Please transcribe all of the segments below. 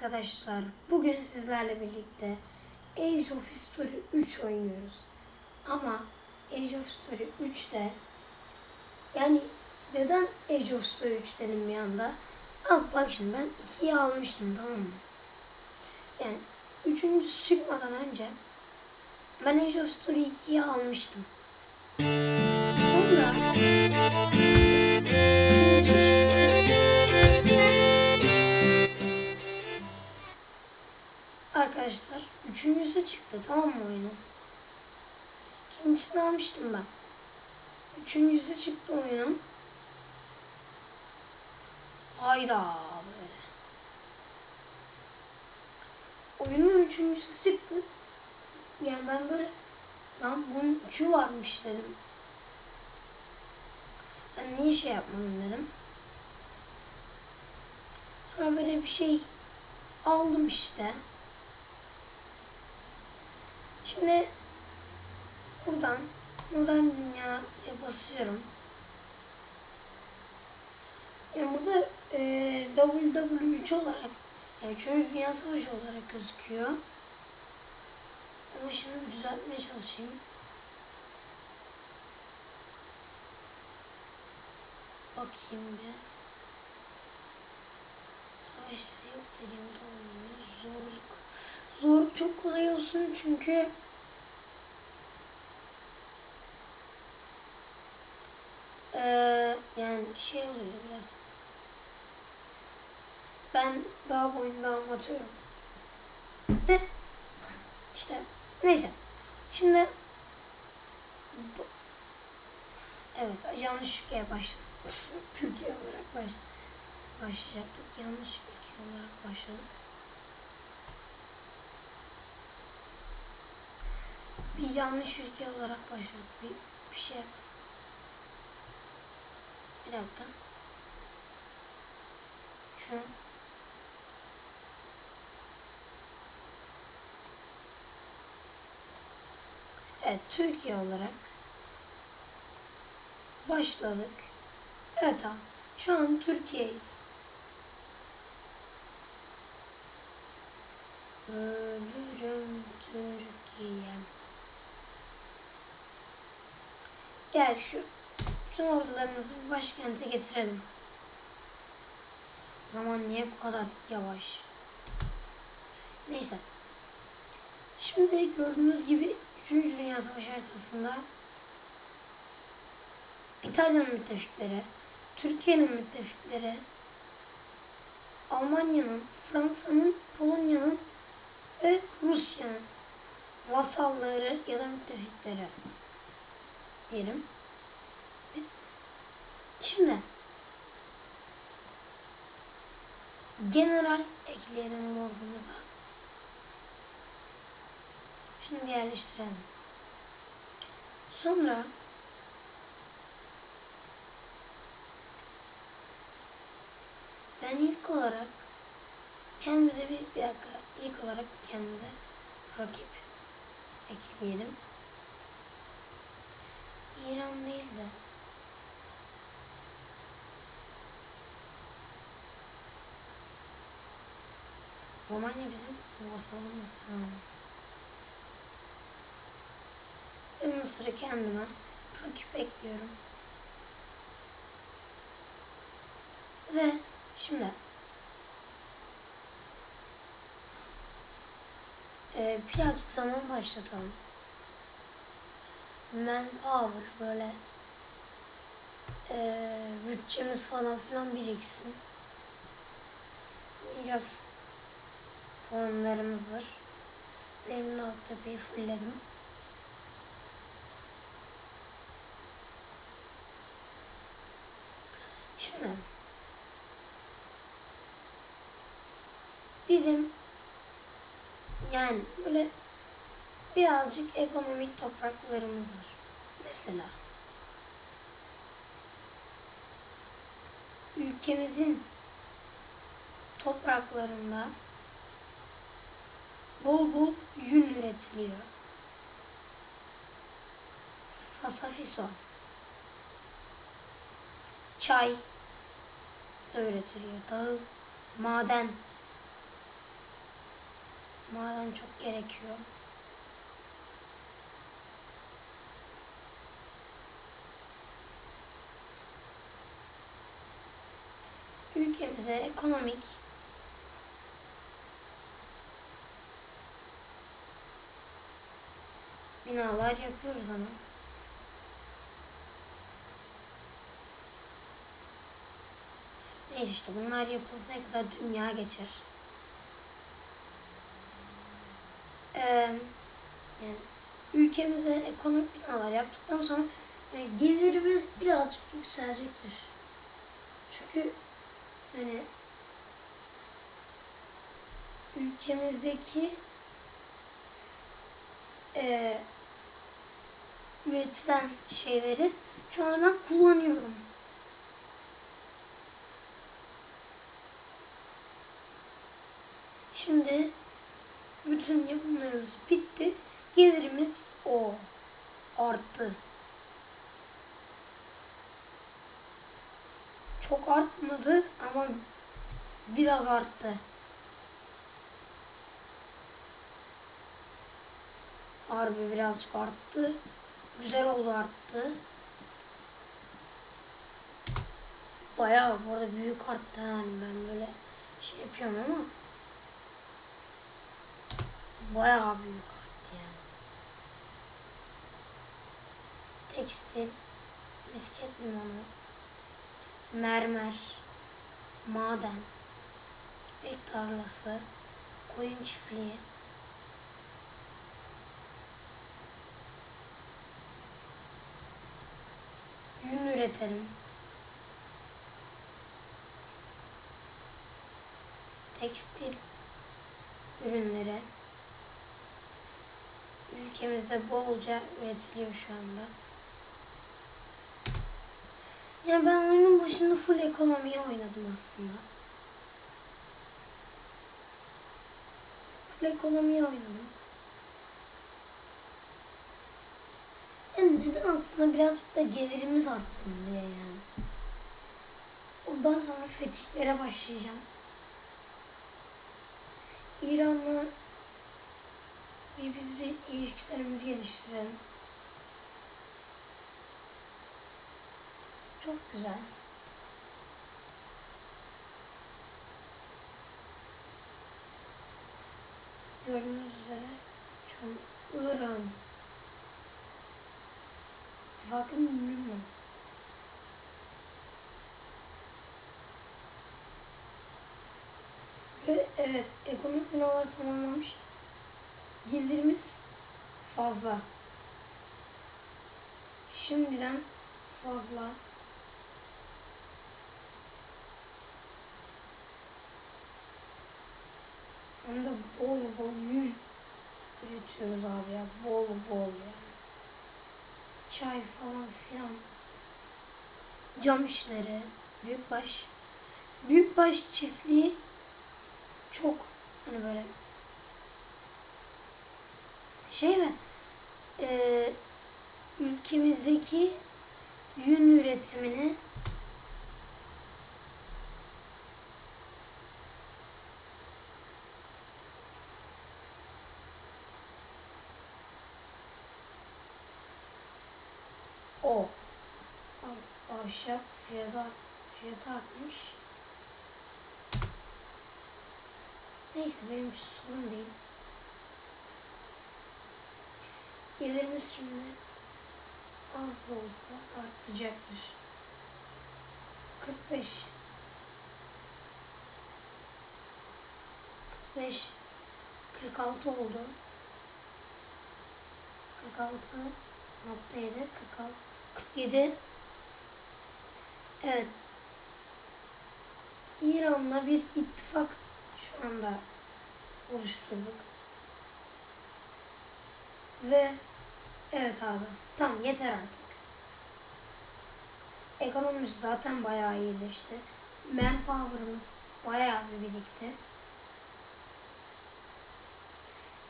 arkadaşlar. Bugün sizlerle birlikte Age of History 3 oynuyoruz. Ama Age of History 3'te yani neden Age of History 3 dedim bir anda? Ama bak şimdi ben 2'yi almıştım tamam mı? Yani üçüncüsü çıkmadan önce ben Age of History 2'yi almıştım. Üçüncüsü çıktı tamam mı oyunun? İkincisini almıştım ben. Üçüncüsü çıktı oyunun. Hayda böyle. Oyunun üçüncüsü çıktı. Yani ben böyle lan bunun üçü varmış dedim. Ben niye şey yapmadım dedim. Sonra böyle bir şey aldım işte. Şimdi buradan modern dünya basıyorum. Yani burada e, WW3 olarak yani 3. Dünya Savaşı olarak gözüküyor. Ama şimdi düzeltmeye çalışayım. Bakayım bir. Savaşçısı yok dediğimde olmuyor. Zorluk. Zorluk çok kolay olsun çünkü Ee, yani şey oluyor biraz. Ben daha boyunda anlatıyorum. De işte neyse. Şimdi bu, evet yanlış ülkeye başladık. Türkiye olarak baş, başlayacaktık. Yanlış ülke olarak başladık. Bir yanlış ülke olarak başladık. Bir, bir şey bir dakika. Şu. Evet, Türkiye olarak başladık. Evet abi. Şu an Türkiye'yiz. Ölürüm Türkiye'm. Gel şu bütün ordularımızı bir başkente getirelim. Zaman niye bu kadar yavaş? Neyse. Şimdi gördüğünüz gibi 3. Dünya Savaşı haritasında İtalya'nın müttefikleri, Türkiye'nin müttefikleri, Almanya'nın, Fransa'nın, Polonya'nın ve Rusya'nın vasalları ya da müttefikleri diyelim. Biz şimdi general ekleyelim ordumuza. Şunu bir yerleştirelim. Sonra ben ilk olarak kendimize bir, bir dakika ilk olarak kendimize rakip ekleyelim. İran değil de Romanya bizim vasalımız. Ve Mısır'ı kendime rakip ekliyorum. Ve şimdi e, birazcık zaman başlatalım. Manpower böyle e, bütçemiz falan filan biriksin. Biraz puanlarımız var. Benim alt tepeyi fullledim. Şimdi bizim yani böyle birazcık ekonomik topraklarımız var. Mesela ülkemizin topraklarında bol bol yün üretiliyor. Fasafiso. Çay da üretiliyor. Tahıl, maden Maden çok gerekiyor. Ülkemize ekonomik binalar yapıyoruz ama. Neyse işte bunlar yapılsaya kadar dünya geçer. Ee, yani ülkemize ekonomik binalar yaptıktan sonra yani gelirimiz birazcık yükselecektir. Çünkü hani ülkemizdeki e, üretilen şeyleri şu an ben kullanıyorum. Şimdi bütün yapımlarımız bitti. Gelirimiz o arttı. Çok artmadı ama biraz arttı. Harbi birazcık arttı. Güzel oldu arttı. Bayağı bu arada büyük arttı yani ben böyle şey yapıyorum ama bayağı büyük arttı yani. Tekstil, misket limonu, mermer, maden, bek tarlası, koyun çiftliği, yün üretelim. Tekstil ürünleri ülkemizde bolca üretiliyor şu anda. Yani ben oyunun başında full ekonomiye oynadım aslında. Full ekonomiye oynadım. Yani neden aslında birazcık da gelirimiz artsın diye yani. Ondan sonra fetihlere başlayacağım. İran'la biz bir ilişkilerimizi geliştirelim. Çok güzel. Gördüğünüz üzere şu an İran ittifakın ünlü Ve evet ekonomik binalar tamamlanmış. Gelirimiz fazla. Şimdiden fazla. Hem de bol bol yün üretiyoruz abi ya. Bol bol yani. Çay falan filan. Cam işleri. Büyükbaş. Büyükbaş çiftliği çok hani böyle şey mi e, ülkemizdeki yün üretimini o Ah- ahşap fiyatı, fiyatı artmış. Neyse benim için sorun değil. Gelirimiz şimdi az da olsa artacaktır. 45 45 46 oldu. 46 nokta 7 46 47 Evet. İran'la bir ittifak şu anda oluşturduk. Ve evet abi tam yeter artık. Ekonomimiz zaten bayağı iyileşti. Manpower'ımız bayağı bir birikti.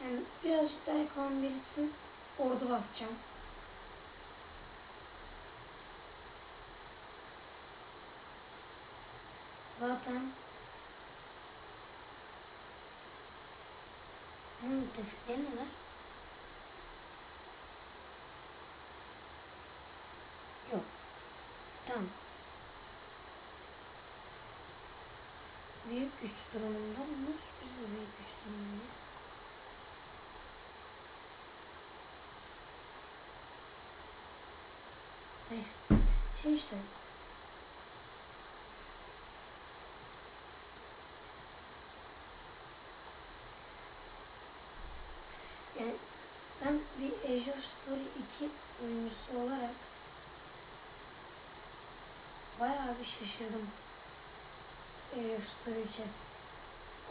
Yani birazcık daha ekonomi biriksin. Ordu basacağım. Zaten Bunun müttefikleri ne var? Yok. Tamam. Büyük güç durumunda bunlar. Biz de büyük güç durumundayız. Neyse. Şey işte. Yani ben bir Age of Story 2 oyuncusu olarak bayağı bir şaşırdım. Story 3'e.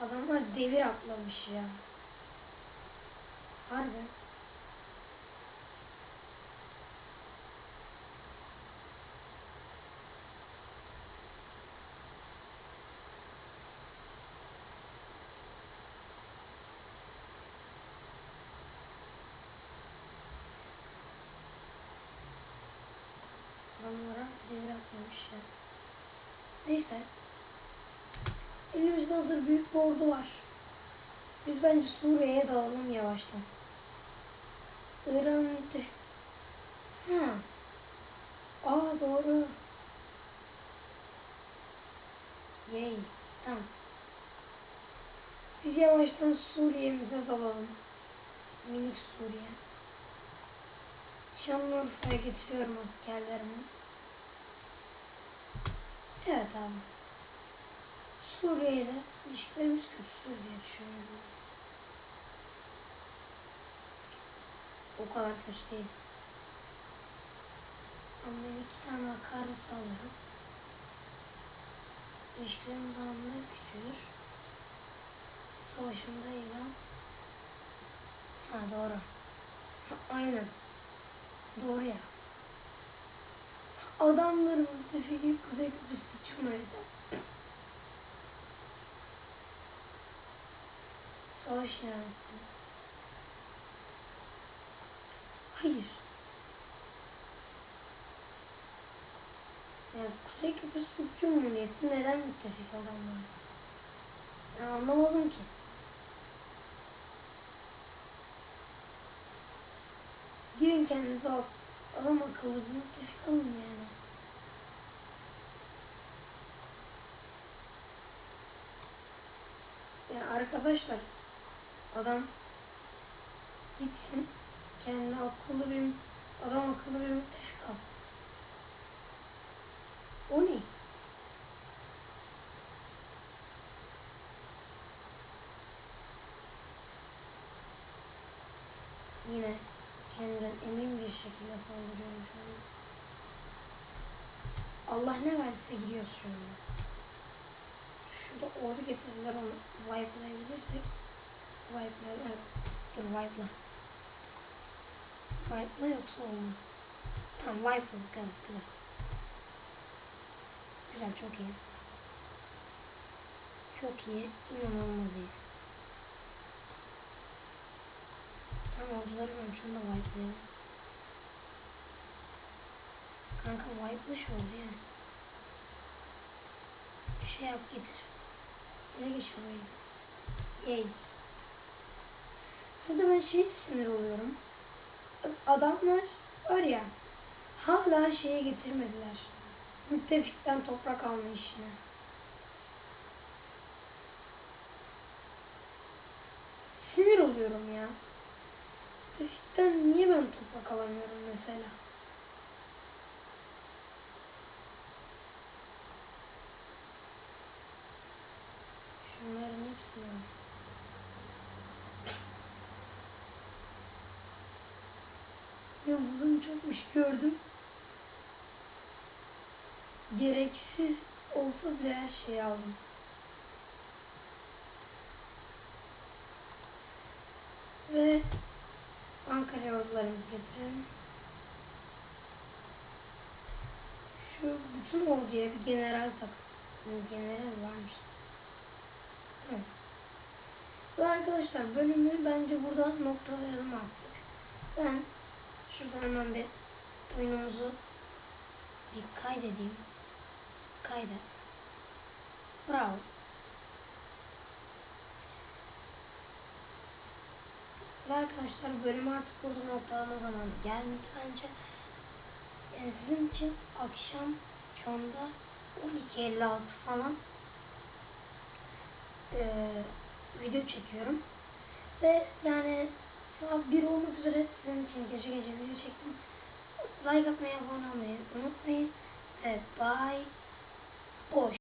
Adamlar devir atlamış ya. Harbi. Adamlara devir atlamış ya. Neyse. Elimizde hazır büyük bir ordu var. Biz bence Suriye'ye dalalım yavaştan. Müttefik... Ha. Aa doğru. Yay. Tamam. Biz yavaştan Suriye'mize dalalım. Minik Suriye. Şanlıurfa'ya getiriyorum askerlerimi. Evet abi. Suriye ile ilişkilerimiz kötüdür diye düşünüyorum. O kadar kötü değil. Ama ben iki tane akarus alırım. İlişkilerimiz anında küçülür. Savaşımda ilan. Ha doğru. Aynen. Doğru ya. Adamların müttefiki Kuzey Kıbrıs Cumhuriyeti. Savaş etti. Hayır. Yani Kuzey Kıbrıs Türk Cumhuriyeti neden müttefik adamlar? Ben anlamadım ki. Girin kendinize o adam akıllı bir müttefik alın yani. Ya arkadaşlar adam gitsin kendine akıllı bir adam akıllı bir müttefik alsın. O ne? Yine kendimden emin bir şekilde saldırıyorum şu anda. Allah ne verdiyse giriyoruz şu anda. Şurada ordu getirdiler onu wipelayabilirsek. Wipe'la, evet. Dur wipe'la. Wipe'la yoksa olmaz. Tamam wipe'ladık evet güzel. Güzel çok iyi. Çok iyi. inanılmaz iyi. Orduları ben şunu da wipe'layalım. Kanka wipe'laş oldu ya. Şey yap getir. Ele geç orayı. Yay. Burada ben şey sinir oluyorum. Adamlar var ya hala şeye getirmediler. Müttefikten toprak alma işine. Sinir oluyorum ya. Müttefikten niye ben toprak alamıyorum mesela? Şunların hepsini. Yıldızım çokmuş gördüm. Gereksiz olsa bile her şeyi aldım. Ve Ankara'ya ordularımızı getirelim. Şu bütün orduya bir general tak. General varmış. Tamam. Ve arkadaşlar bölümü bence burada noktalayalım artık. Ben şuradan hemen bir oyunumuzu bir kaydedeyim. Kaydet. Bravo. Arkadaşlar bölüm artık burada noktalama zamanı gelmedi bence. Yani sizin için akşam şu anda 12.56 falan eee, video çekiyorum. Ve yani saat 1 olmak üzere sizin için gece gece video çektim. Like atmayı, abone olmayı unutmayın. Ve bye. Boş.